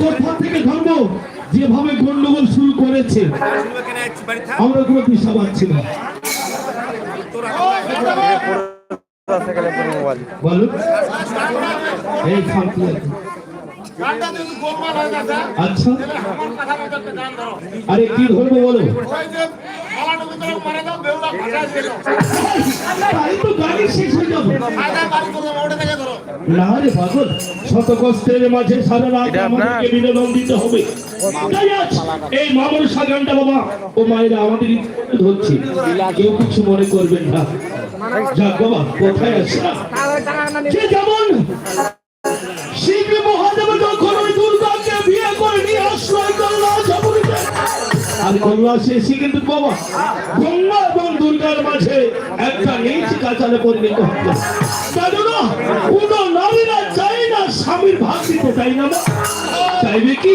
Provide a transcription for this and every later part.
কোথা থেকে ধর্ম যেভাবে গন্ডগোল শুরু করেছে, আমরা কোনো দিশা পাচ্ছি না। আচ্ছা। আরে কি ধরবো বলো? হয়ে পাগল শত কষ্টের মাঝে সারা রাত আমাদেরকে বিনোদন দিতে হবে। এই মামুর সাগানটা বাবা ও মায়েরা আমাদের ধরছে। কেউ কিছু মনে করবেন না। যাক বাবা কোথায় যেমন আর কিন্তু বাবা। এবং দুর্গার মাঝে একটা কাচালে পরিণত কেন নারীরা চাই না স্বামীর ভাগ দিতে চাই না চাইবে কি?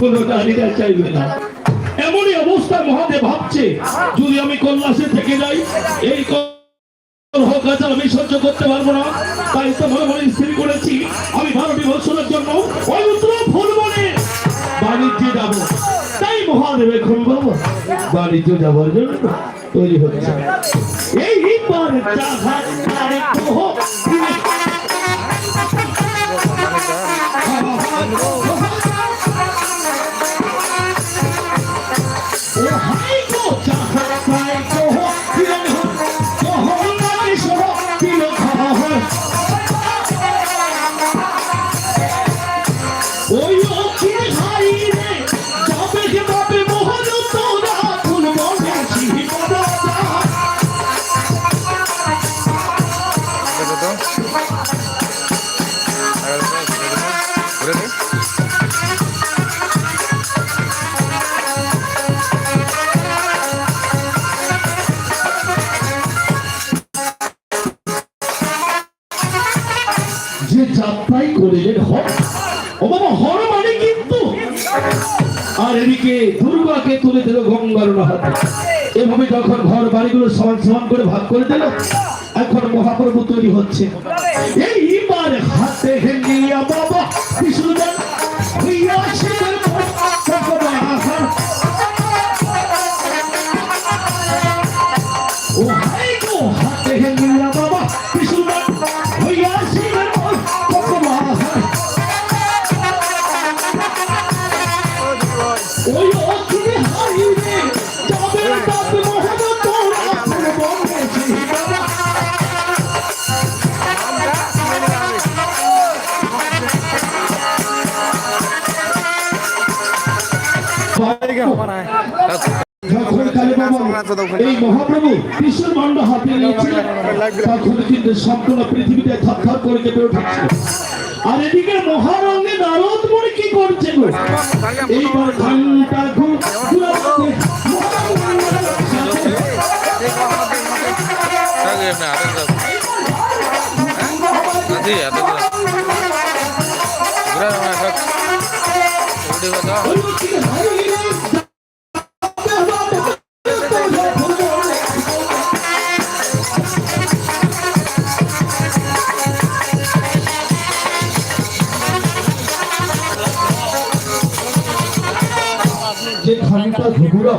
কোনো নারীরা চাইবে না। এমনই অবস্থা মহাদেব ভাবছে, যদি আমি কল্যাসে থেকে যাই, এই হোক আচ্ছা আমি সহ্য করতে পারব না। তাই তো মনে মনে স্থির করেছি। মহাদেব এখন বাবু বাণিজ্য যাবার জন্য তৈরি হচ্ছে। এই যাত্রাই করিলেন হর ও বাবা, হর মানে কিন্তু। আর এদিকে দুর্গাকে তুলে দিল গঙ্গার হাতে এভাবে যখন ঘর বাড়িগুলো সমান সমান করে ভাগ করে দিল, এখন মহাপ্রভু তৈরি হচ্ছে। এইবার হাতে হেঙ্গিয়া বাবা কৃষ্ণ এই মহাপ্রভু কৃষ্ণ দণ্ড হাতে নিয়েছিলেন তখন কিন্তু সম্পূর্ণ পৃথিবীতে থরথর করে কেঁপে উঠেছে। আর এদিকে মহারঙ্গে নারদ মনে কি করছে গো? এইবার ঘণ্টা ঘুর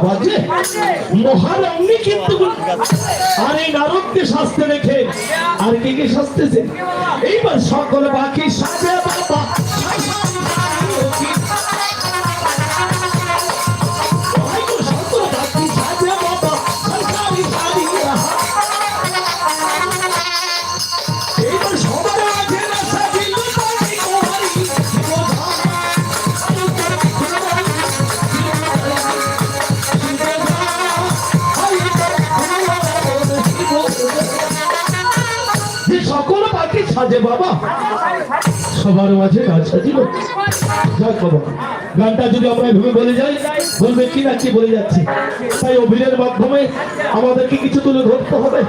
বাজে? মহারণ্যে কিন্তু আর এই নারদকে শাস্তে রেখে, আর কে কে শাস্তেছে? এইবার সকল বাকি সাজে সাজে বাবা। সবার মাঝে গান বাবা, গানটা যদি আমরা ভেবে বলে যাই, বলবে কি না বলে যাচ্ছি। তাই অভিনয়ের মাধ্যমে আমাদেরকে কিছু তুলে ধরতে হবে।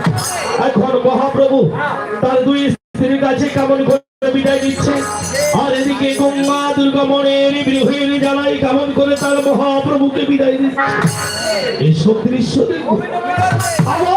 এখন মহাপ্রভু তার দুই স্ত্রীর কাছে কেমন করে বিদায় দিচ্ছে আর এদিকে গঙ্গা দুর্গা মনের গৃহের জ্বালাই কেমন করে তার মহাপ্রভুকে বিদায় দিচ্ছে এইসব দৃশ্য দেখব আমরা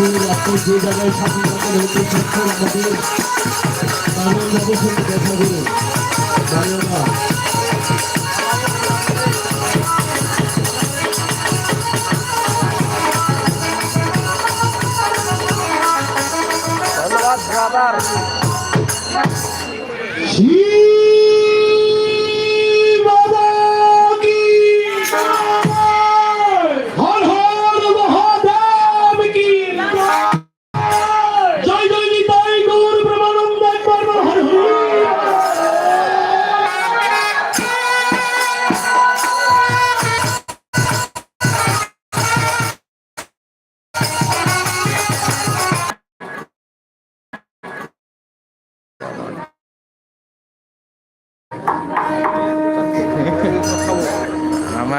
ঠাকুর আপনি যে জায়গায় করেন হচ্ছে সত্তর আমাদের তামিল বাবুর সঙ্গে দেখা করুন মারিয়া শিব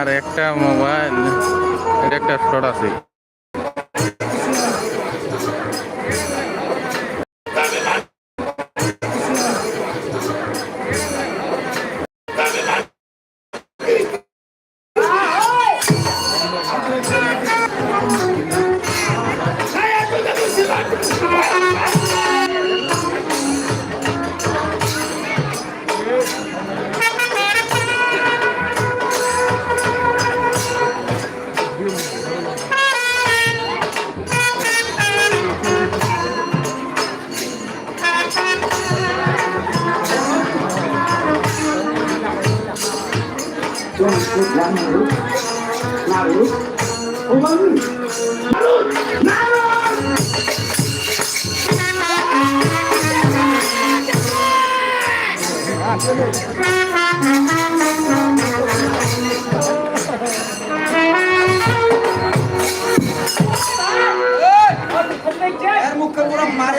আমার একটা মোবাইল এর একটা শর্ট আছে।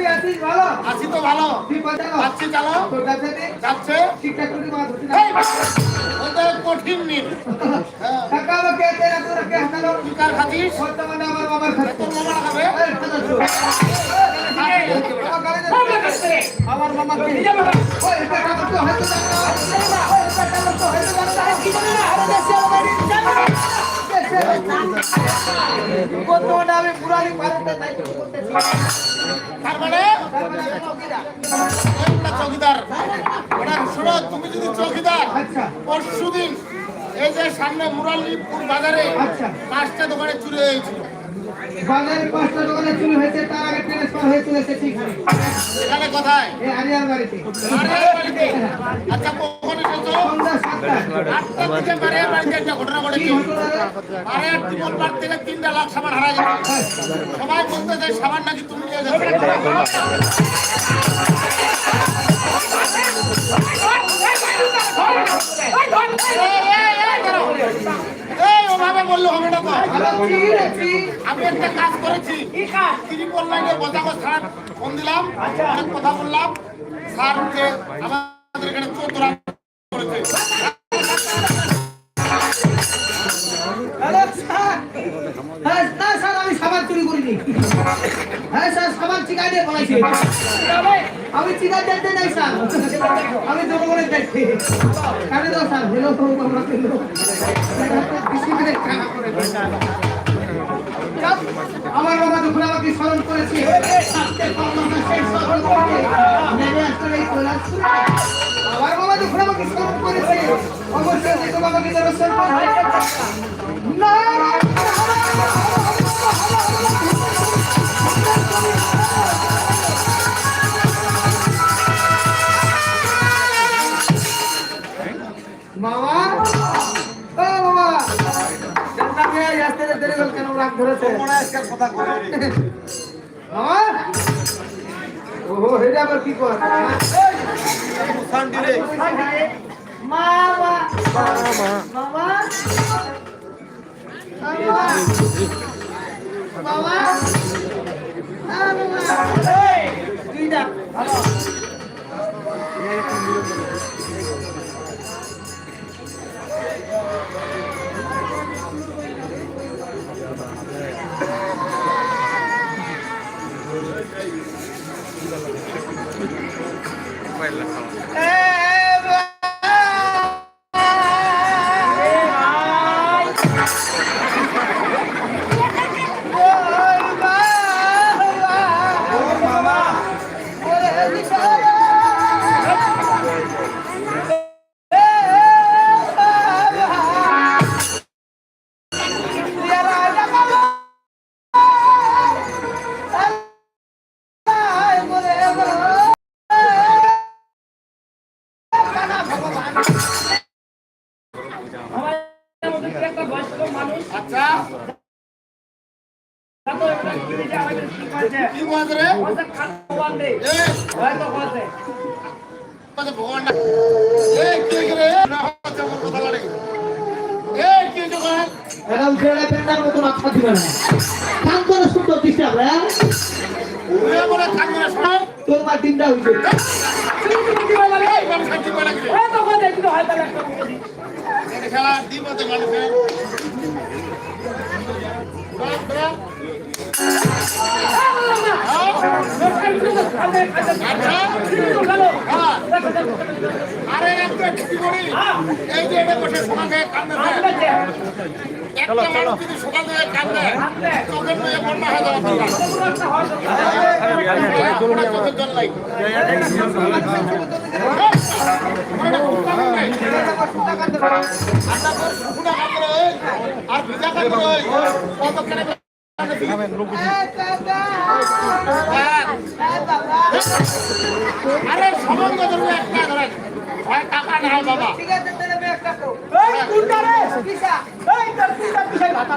তুই আছিস ভালো আছি তো ভালো তুই বাঁচালো যাচ্ছি চালো তোর ব্যবসাতে যাচ্ছে ঠিকঠাক করে মাছ ধরতে এই, ওটা কঠিন নিন হ্যাঁ, কাকা আমাকে তেরা তোরা কে হাতালো তুই কার খাতিস বর্তমানে আমার বাবার খাচ্ছে তোর মামা খাবে আমার গাড়ি যাচ্ছে। আমার মামা কে ওই এটা কামড় তো হয়তো জানো না। ওই এটা কামড় তো হয়তো জানো না। কি জানো না? আরে দেশে আমার বাড়ি না। দেশে। বর্তমানে আমি পুরানি তার মানে চৌকিদার। শোনো তুমি যদি চৌকিদার। পরশু দিন এই যে সামনে মুরালিপুর বাজারে আচ্ছা। পাঁচটা দোকানে চুরি হয়েছিল বাজারে পাঁচটা দোকানে চুরি হয়েছে তার আগে ট্রান্সফার হয়েছিল সে ঠিক এখানে কোথায়? এই আরিয়ার বাড়িতে। আচ্ছা কখন এসেছ? সন্ধ্যা সাতটা। আটটা থেকে বারে বাড়িতে একটা ঘটনা ঘটেছে। ঘটনা রে? আরে থেকে তিনটা লাখ সাবান হারা গেছে। সবাই বলতে যে সাবান নাকি তুমি নিয়ে এই, এই, এই, দাঁড়াও। এই, ভাবে বললে হবে না আমি একটা কাজ করেছি কাজ তিনি অনলাইনে বজাগজ ফোন অনেক কথা বললাম স্যার যে স্যার হ্যাঁ স্যার সাবান চুরি করিনি। হ্যাঁ স্যার সাবান চিকা দিয়ে বলাইছি আমি চিকা দিতে নাই স্যার। আমি জনগণের দেখছি কানে দাও, স্যার? হেলো তো আমরা পেল আমার বাবা যখন আমাকে স্মরণ করেছে আমার বাবা যখন আমাকে স্মরণ করেছে, অবশ্যই দেখো বাবাকে দর্শন ডাক ভালো ভগবান না এ কি রে না হচ্ছে আমার কথা লাগে এ কি দোকান এরকম ছেড়ে তিনটা হইছে আরে একটা কি করি এই যে এটা বসে সকাল থেকে কান্দেছে আর ভিজা কতক্ষণে আরে সম্বন্ধ ধরবে একটা ধরেন। টাকা না বাবা। ঠিক আছে ভাতা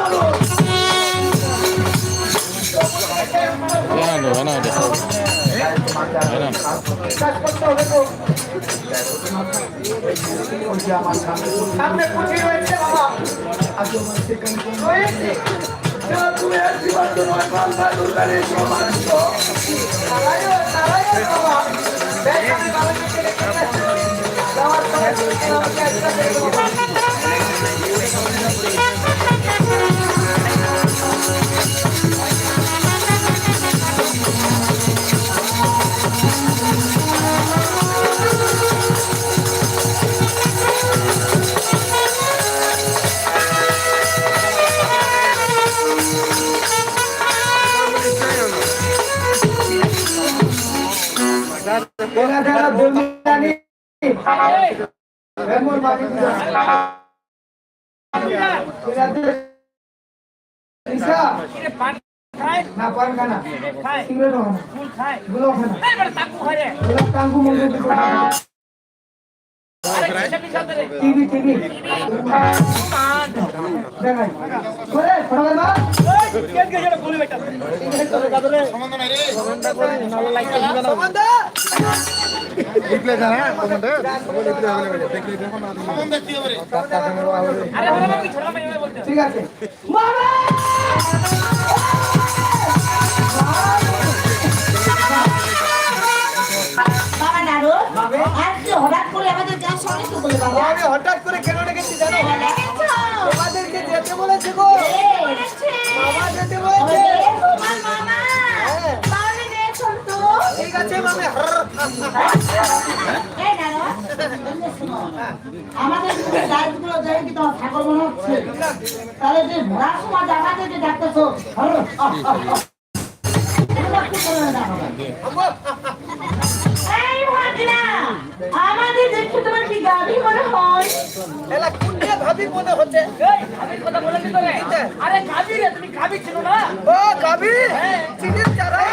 বাবা। দেখ, আমি বাবাকে পান খানা সিগারেট খানা গুলো খানা গুলো টাঙ্গু মঙ্গু টিভি টিভি দেখাই করে ঠিক আছে আর কি হঠাৎ করে আমাদের যা সঙ্গে তো বলে বাবা। আমি হঠাৎ করে কেন ডেকেছি জানো? তোমাদেরকে যেতে বলেছে গো। বাবা যেতে বলেছে। ওরে, তোমার মামা। তাহলে দেখছ তো? ঠিক আছে মামে। এই নাড়ু, এমনি শোনো। আমাদের লাইটগুলো জ্বলে কি তোমার ঠাকুর মনে হচ্ছে। তাহলে যে ভরার সময় আমাদের যে ডাকতেছো মনে হচ্ছে। আরে গাবি রে তুমি না? ও চারা।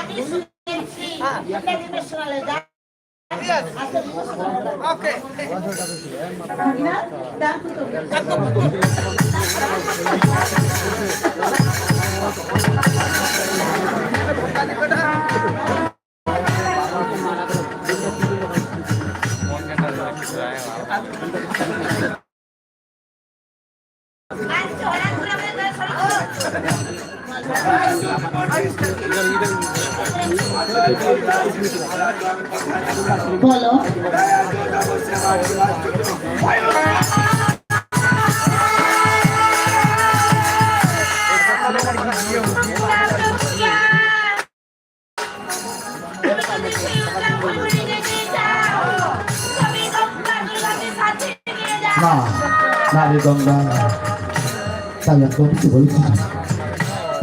আমি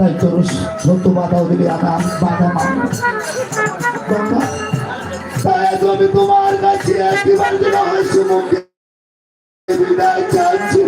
তাই চলুস সত্য বাধাও দিলে আনা বাধা আমি তোমার কাছে একবার হাসি মুখে বিদায় চাচ্ছি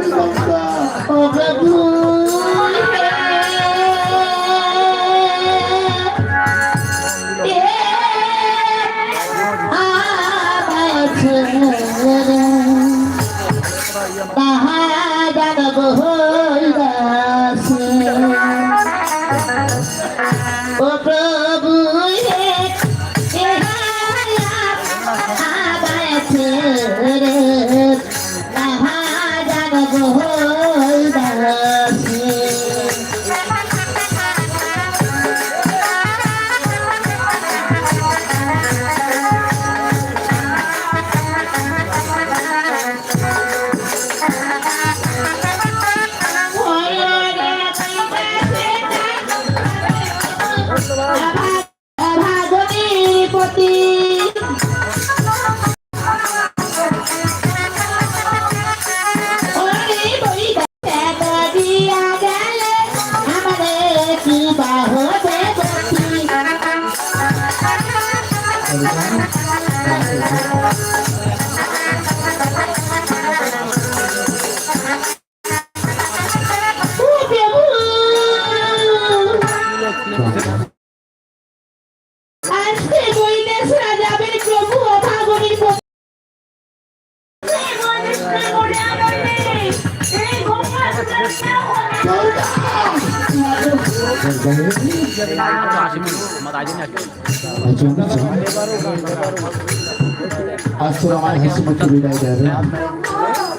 বিদায় দেবে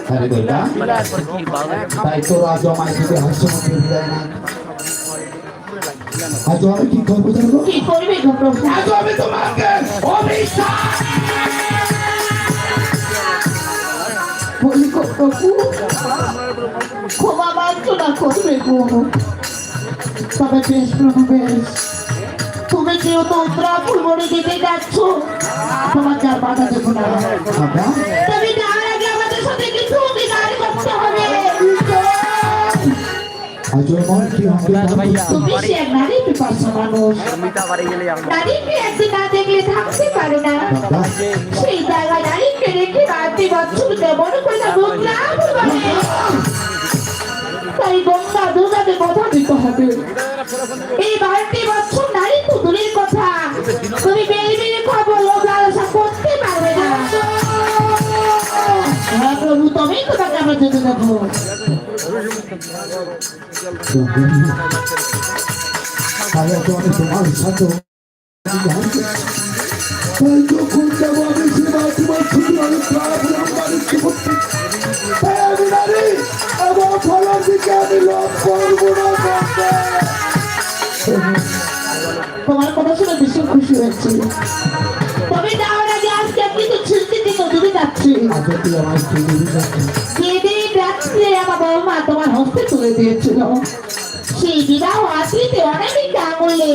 আরে বেটা তাই তোর আজ আমার থেকে হাসি মুখে বিদায় না আজ আমি কি করব জানো কি করবে আজ আমি তোমাকে ক্ষমা বাঞ্ছনা করবে গো তবে বেশ প্রভু বেশ তুমি যেহেতু উত্তরাপুর মরে যেতে যাচ্ছ। তোমাকে আর বাধা দেবো না। তবে তার আগে আমাদের সাথে কিছু অধিকার করতে হবে। সেই জায়গায় নারীকে রেখে রাত্রি বছর কেমন করে। না। তাই গঙ্গা দুর্গাকে কথা দিতে হবে এই বারোটি বছর নারী তো কথা তুমি বেরিয়ে বেরিয়ে খবর লোক লালসা করতে পারবে না হ্যাঁ প্রভু আমরা যেতে সাথে তোমার কথা শুনে ভীষণ খুশি হয়েছি। তবে যাওয়ার আগে আজকে কিন্তু ছিলতে নদীতে যাচ্ছি। আজ তুই আমার স্ত্রী যেদিন রাত্রে আমার বৌমা তোমার হস্তে তুলে দিয়েছিল। সেই বিবাহ আশ্রিতে অনেক আঙুলে